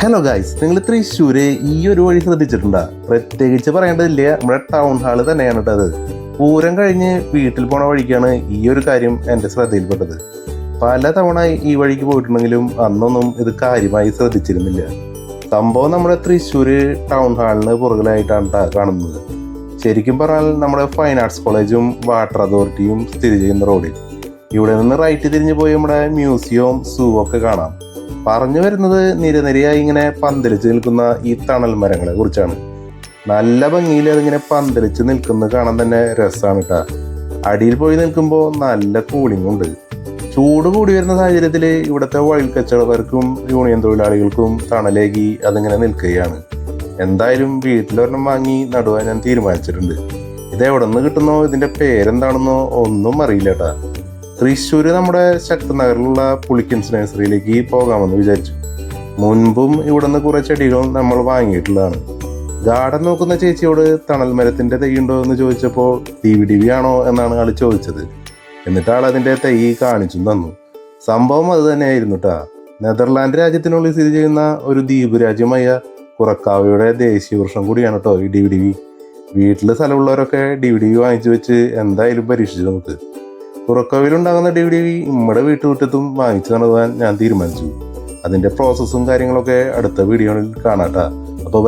Hello guys നിങ്ങൾ തൃശ്ശൂര് ഈ ഒരു വഴി ശ്രദ്ധിച്ചിട്ടുണ്ടോ? പ്രത്യേകിച്ച് പറയേണ്ടതില്ല. നമ്മുടെ ടൗൺ ഹാൾ തന്നെയാണ് കേട്ടത് പൂരം കഴിഞ്ഞ് വീട്ടിൽ പോണ വഴിക്കാണ് ഈ ഒരു കാര്യം എന്റെ ശ്രദ്ധയിൽപ്പെട്ടത്. പല തവണ ഈ വഴിക്ക് പോയിട്ടുണ്ടെങ്കിലും അന്നൊന്നും ഇത് കാര്യമായി ശ്രദ്ധിച്ചിരുന്നില്ല. സംഭവം നമ്മുടെ തൃശ്ശൂര് ടൗൺ ഹാളിന് പുറകിലായിട്ടാണ് കാണുന്നത്. ശരിക്കും പറഞ്ഞാൽ നമ്മുടെ ഫൈൻ ആർട്സ് കോളേജും വാട്ടർ അതോറിറ്റിയും സ്ഥിതി ചെയ്യുന്ന റോഡിൽ ഇവിടെ നിന്ന് റൈറ്റ് തിരിഞ്ഞു പോയി നമ്മുടെ മ്യൂസിയവും സൂ ഒക്കെ കാണാം. പറഞ്ഞു വരുന്നത് നിരനിരയായി ഇങ്ങനെ പന്തലിച്ച് നിൽക്കുന്ന ഈ തണൽ മരങ്ങളെ കുറിച്ചാണ്. നല്ല ഭംഗിയിൽ അതിങ്ങനെ പന്തലിച്ച് നിൽക്കുന്നത് കാണാൻ തന്നെ രസമാണ് കേട്ടാ അടിയിൽ പോയി നിൽക്കുമ്പോൾ നല്ല കൂളിംഗ് ഉണ്ട്. ചൂട് കൂടി വരുന്ന സാഹചര്യത്തിൽ ഇവിടുത്തെ വയൽ കച്ചവടക്കാർക്കും യൂണിയൻ തൊഴിലാളികൾക്കും തണലേകി അതിങ്ങനെ നിൽക്കുകയാണ്. എന്തായാലും വീട്ടിലൊരെണ്ണം വാങ്ങി നടുവാൻ ഞാൻ തീരുമാനിച്ചിട്ടുണ്ട്. ഇത് എവിടെ നിന്ന് കിട്ടുന്നോ? ഇതിന്റെ പേരെന്താണെന്നോ ഒന്നും അറിയില്ല കേട്ടാ തൃശ്ശൂര് നമ്മുടെ ശക്തി നഗറിലുള്ള പുളിക്കൻസ് നഴ്സറിയിലേക്ക് പോകാമെന്ന് വിചാരിച്ചു. മുൻപും ഇവിടെ നിന്ന് കുറെ ചെടികൾ നമ്മൾ വാങ്ങിയിട്ടുള്ളതാണ്. ഗാർഡൻ നോക്കുന്ന ചേച്ചിയോട് തണൽ മരത്തിന്റെ തൈ ഉണ്ടോ എന്ന് ചോദിച്ചപ്പോൾ ടി വി ടി വി ആണോ? എന്നാണ് ആൾ ചോദിച്ചത്. എന്നിട്ട് ആൾ അതിന്റെ തൈ കാണിച്ചും തന്നു. സംഭവം അത് തന്നെയായിരുന്നു കേട്ടാ നെതർലാൻഡ് രാജ്യത്തിനുള്ളിൽ സ്ഥിതി ചെയ്യുന്ന ഒരു ദ്വീപ് രാജ്യമായ കുറക്കാവയുടെ ദേശീയ വൃക്ഷം കൂടിയാണ് കേട്ടോ ഈ ഡി വി ഡി വി വീട്ടിൽ സ്ഥലമുള്ളവരൊക്കെ ഡി വി ഡി വി വാങ്ങിച്ചു വെച്ച് എന്തായാലും പരീക്ഷിച്ചു നമുക്ക് കുറക്കവിലുണ്ടാകുന്ന ഡി വി നമ്മുടെ വീട്ടുമുറ്റത്തും വാങ്ങിച്ചു നടത്താൻ ഞാൻ തീരുമാനിച്ചു. അതിന്റെ പ്രോസസ്സും കാര്യങ്ങളൊക്കെ അടുത്ത വീഡിയോയിൽ കാണാട്ടാ. അപ്പോൾ